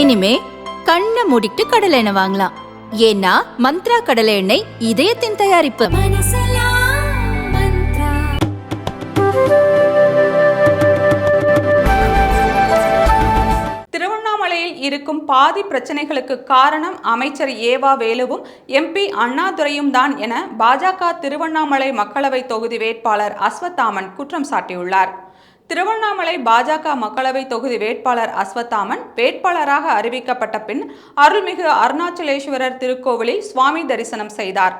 இனிமே கண்ணை மூடிட்டு கடலை எண்ணெய் வாங்கலாம். ஏன்னா மந்த்ரா கடலை எண்ணெய் இதயத்தின் தயாரிப்பு. திருவண்ணாமலையில் இருக்கும் பாதி பிரச்சனைகளுக்கு காரணம் அமைச்சர் ஏவா வேலுவும் எம்பி அண்ணாதுரையும் தான் என பாஜக திருவண்ணாமலை மக்களவை தொகுதி வேட்பாளர் அஸ்வத்தாமன் குற்றம் சாட்டியுள்ளார். திருவண்ணாமலை பாஜக மக்களவை தொகுதி வேட்பாளர் அஸ்வத்தாமன் வேட்பாளராக அறிவிக்கப்பட்ட பின் அருள்மிகு அருணாச்சலேஸ்வரர் திருக்கோவிலில் சுவாமி தரிசனம் செய்தார்.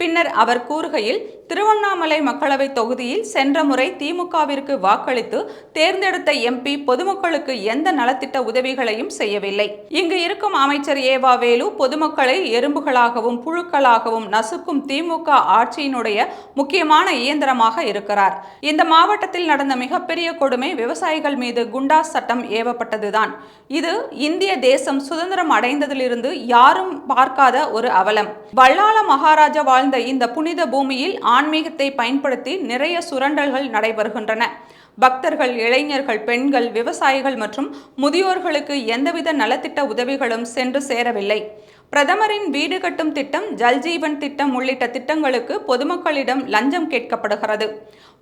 பின்னர் அவர் கூறுகையில் திருவண்ணாமலை மக்களவை தொகுதியில் சென்ற முறை திமுகவிற்கு வாக்களித்து தேர்ந்தெடுத்த எம்பி பொதுமக்களுக்கு எந்த நலத்திட்ட உதவிகளையும் செய்யவில்லை. இங்கு இருக்கும் அமைச்சர் ஏவா வேலு பொதுமக்களை எறும்புகளாகவும் புழுக்களாகவும் நசுக்கும் திமுக ஆட்சியினுடைய முக்கியமான இயந்திரமாக இருக்கிறார். இந்த மாவட்டத்தில் நடந்த மிகப்பெரிய கொடுமை விவசாயிகள் மீது குண்டாஸ் சட்டம் ஏவப்பட்டதுதான். இது இந்திய தேசம் சுதந்திரம் அடைந்ததிலிருந்து யாரும் பார்க்காத ஒரு அவலம். வல்லாள மகாராஜா வாழ்ந்த இந்த புனித பூமியில் ஆன்மீகத்தை பயன்படுத்தி நிறைய சுரண்டல்கள் நடைபெறுகின்றன. பக்தர்கள் இளைஞர்கள் பெண்கள் விவசாயிகள் மற்றும் முதியோர்களுக்கு எந்தவித நலத்திட்ட உதவிகளும் சென்று சேரவில்லை. பிரதமரின் வீடு கட்டும் திட்டம் ஜல்ஜீவன் திட்டம் உள்ளிட்ட திட்டங்களுக்கு பொதுமக்களிடம் லஞ்சம் கேட்கப்படுகிறது.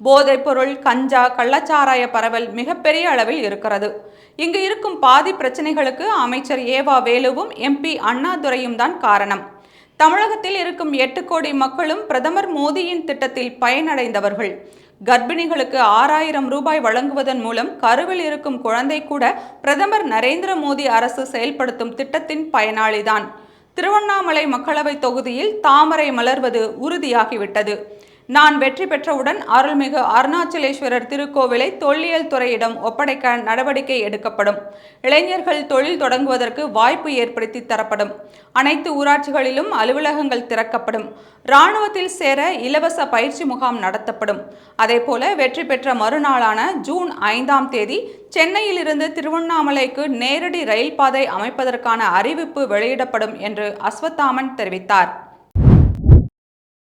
போதைப்பொருள் கஞ்சா கள்ளச்சாராய பரவல் மிகப்பெரிய அளவில் இருக்கிறது. இங்கு இருக்கும் பாதி பிரச்சனைகளுக்கு அமைச்சர் ஏவா வேலுவும் எம்பி அண்ணாதுரையும் தான் காரணம். தமிழகத்தில் இருக்கும் எட்டு கோடி மக்களும் பிரதமர் மோடியின் திட்டத்தில் பயனடைந்தவர்கள். கர்ப்பிணிகளுக்கு ஆறாயிரம் ரூபாய் வழங்குவதன் மூலம் கருவில் இருக்கும் குழந்தை கூட பிரதமர் நரேந்திர மோடி அரசு செயல்படுத்தும் திட்டத்தின் பயனாளிதான். திருவண்ணாமலை மக்களவை தொகுதியில் தாமரை மலர்வது உறுதியாகிவிட்டது. நான் வெற்றி பெற்றவுடன் அருள்மிகு அருணாச்சலேஸ்வரர் திருக்கோவிலை தொல்லியல் துறையிடம் ஒப்படைக்க நடவடிக்கை எடுக்கப்படும். இளைஞர்கள் தொழில் தொடங்குவதற்கு வாய்ப்பு ஏற்படுத்தி தரப்படும். அனைத்து ஊராட்சிகளிலும் அலுவலகங்கள் திறக்கப்படும். இராணுவத்தில் சேர இலவச பயிற்சி முகாம் நடத்தப்படும். அதேபோல வெற்றி பெற்ற மறுநாளான ஜூன் ஐந்தாம் தேதி சென்னையிலிருந்து திருவண்ணாமலைக்கு நேரடி ரயில் பாதை அமைப்பதற்கான அறிவிப்பு வெளியிடப்படும் என்று அஸ்வத்தாமன் தெரிவித்தார்.